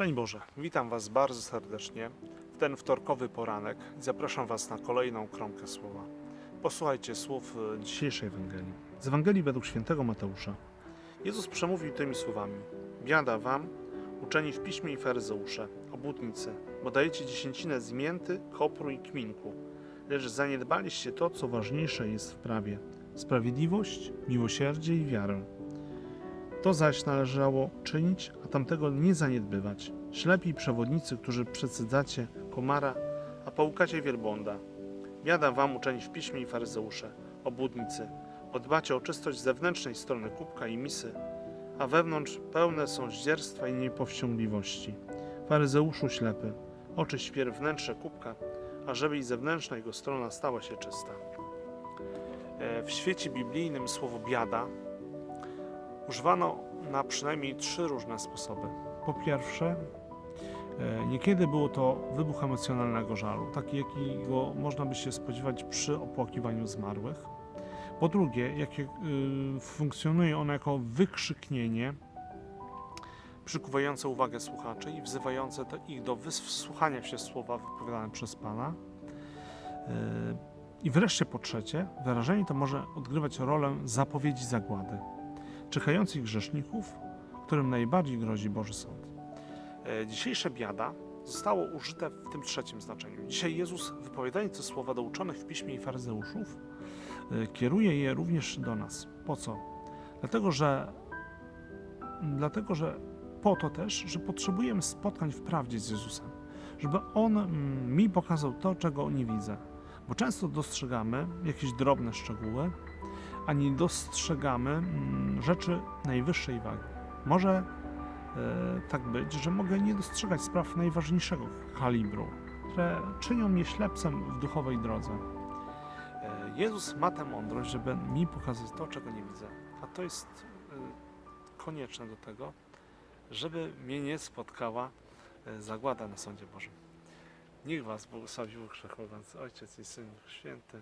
Szczęść Boże, witam Was bardzo serdecznie w ten wtorkowy poranek zapraszam Was na kolejną kromkę słowa. Posłuchajcie słów e, dzisiejszej Ewangelii. Z Ewangelii według świętego Mateusza. Jezus przemówił tymi słowami. Biada Wam, uczeni w piśmie i faryzeusze, obłudnicy, bo dajecie dziesięcinę z mięty, kopru i kminku, lecz zaniedbaliście to, co ważniejsze jest w prawie. Sprawiedliwość, miłosierdzie i wiarę. To zaś należało czynić, a tamtego nie zaniedbywać. Ślepi przewodnicy, którzy przecydzacie komara, a połukacie wielbłąda. Biada wam uczeni w piśmie i faryzeusze, obłudnicy, bo dbacie o czystość zewnętrznej strony kubka i misy, a wewnątrz pełne są zdzierstwa i niepowściągliwości. Faryzeuszu ślepy, oczyść wpierw wnętrze kubka, ażeby i zewnętrzna jego strona stała się czysta. E, W świecie biblijnym słowo biada używano na przynajmniej trzy różne sposoby. Po pierwsze, e, niekiedy było to wybuch emocjonalnego żalu, taki jakiego można by się spodziewać przy opłakiwaniu zmarłych. Po drugie, jakie, y, funkcjonuje ono jako wykrzyknienie przykuwające uwagę słuchaczy i wzywające ich do wysłuchania się słowa wypowiadane przez Pana. Y, I wreszcie po trzecie, wyrażenie to może odgrywać rolę zapowiedzi zagłady czyhających grzeszników, którym najbardziej grozi Boży Sąd. E, Dzisiejsze biada zostało użyte w tym trzecim znaczeniu. Dzisiaj Jezus, wypowiadając te słowa do uczonych w piśmie i faryzeuszów, e, kieruje je również do nas. Po co? Dlatego, że dlatego, że po to też, że potrzebujemy spotkań w prawdzie z Jezusem, żeby On mm, mi pokazał to, czego nie widzę. Bo często dostrzegamy jakieś drobne szczegóły, a nie dostrzegamy mm, rzeczy najwyższej wagi. Może e, tak być, że mogę nie dostrzegać spraw najważniejszego kalibru, które czynią mnie ślepcem w duchowej drodze. E, Jezus ma tę mądrość, żeby mi pokazać to, czego nie widzę. A to jest e, konieczne do tego, żeby mnie nie spotkała zagłada na sądzie Bożym. Niech Was błogosławi Wszechmogący Ojciec i Syn Święty.